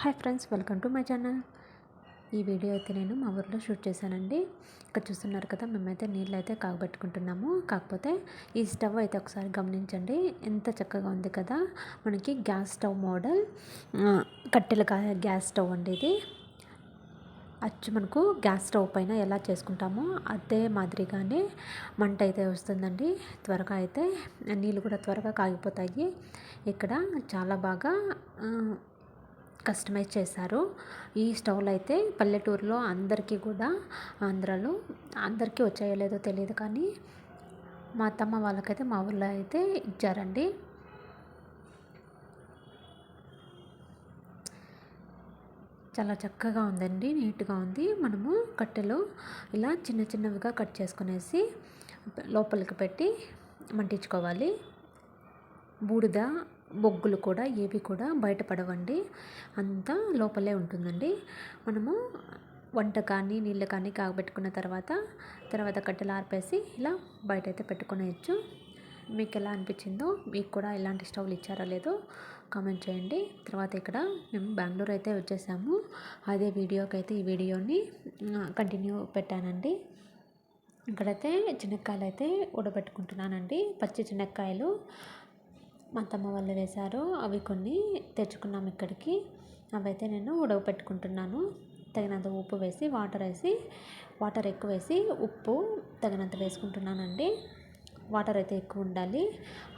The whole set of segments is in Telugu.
Hi friends welcome to my channel. ఈ వీడియో అయితే నేను మా ఊర్లో షూట్ చేశానండి. ఇక్కడ చూస్తున్నారు కదా మేమైతే నీళ్ళు అయితే కాగబెట్టుకుంటున్నాము. కాకపోతే ఈ స్టవ్ అయితే ఒకసారి గమనించండి. ఎంత చక్కగా ఉంది కదా మనకి గ్యాస్ స్టవ్ మోడల్. కట్టెల గ్యాస్ స్టవ్ అండి ఇది. అచ్చు మనకు గ్యాస్ స్టవ్ పైన ఎలా చేసుకుంటామో అదే మాదిరిగానే మంట అయితే వస్తుందండి. త్వరగా అయితే నీళ్ళు కూడా త్వరగా కాగిపోతాయి. ఇక్కడ చాలా బాగా కస్టమైజ్ చేశారు. ఈ స్టవ్లు అయితే పల్లెటూరులో అందరికీ కూడా ఆంధ్రాలో అందరికీ వచ్చాయో లేదో తెలియదు కానీ మా అత్తమ్మ వాళ్ళకైతే మా ఊళ్ళో అయితే ఇచ్చారండి. చాలా చక్కగా ఉందండి నీట్గా ఉంది. మనము కట్టెలు ఇలా చిన్న చిన్నవిగా కట్ చేసుకునేసి లోపలికి పెట్టి మంటించుకోవాలి బూడిద బొగ్గులు కూడా ఏవి కూడా బయటపడవండి. అంతా లోపలే ఉంటుందండి. మనము వంట కానీ నీళ్ళు కానీ కాగబెట్టుకున్న తర్వాత తర్వాత కట్టెలు ఆర్పేసి ఇలా బయట అయితే పెట్టుకునేయచ్చు. మీకు ఎలా అనిపించిందో మీకు కూడా ఇలాంటి స్టవ్లు ఇచ్చారో లేదో కామెంట్ చేయండి. తర్వాత ఇక్కడ మేము బెంగళూరు అయితే వచ్చేసాము. అదే వీడియోకి అయితే ఈ వీడియోని కంటిన్యూ పెట్టానండి. ఇక్కడైతే చిన్నక్కాయలు అయితే ఉడబెట్టుకుంటున్నానండి. పచ్చి చిన్నక్కాయలు మా తమ్మ వాళ్ళు వేశారు. అవి కొన్ని తెచ్చుకున్నాం ఇక్కడికి. అవైతే నేను ఉడకపెట్టుకుంటున్నాను తగినంత ఉప్పు వేసి వాటర్ వేసి వాటర్ ఎక్కువ వేసి ఉప్పు తగినంత వేసుకుంటున్నానండి. వాటర్ అయితే ఎక్కువ ఉండాలి.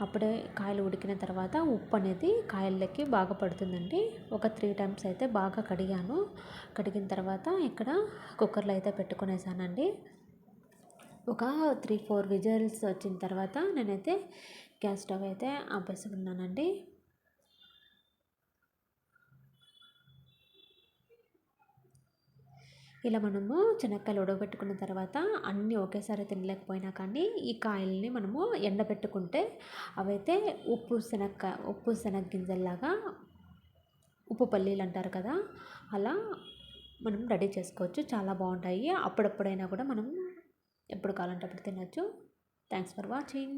అప్పుడే కాయలు ఉడికిన తర్వాత ఉప్పు అనేది కాయలకి బాగా పడుతుందండి. ఒక త్రీ టైమ్స్ అయితే బాగా కడిగాను. కడిగిన తర్వాత ఇక్కడ కుక్కర్లో అయితే పెట్టుకునేసానండి. ఒక త్రీ ఫోర్ విజిల్స్ వచ్చిన తర్వాత నేనైతే గ్యాస్ స్టవ్ అయితే ఆపేసుకున్నానండి. ఇలా మనము శనక్కాయలు ఉడకబెట్టుకున్న తర్వాత అన్నీ ఒకేసారి తినలేకపోయినా కానీ ఈ కాయల్ని మనము ఎండబెట్టుకుంటే అవైతే ఉప్పు శనక్కాయ ఉప్పు శనగ గింజల్లాగా ఉప్పు పల్లీలు అంటారు కదా అలా మనం రెడీ చేసుకోవచ్చు. చాలా బాగుంటాయి. అప్పుడప్పుడైనా కూడా మనం ఎప్పుడు కావాలంటే అప్పుడు తినచ్చు. Thanks for watching.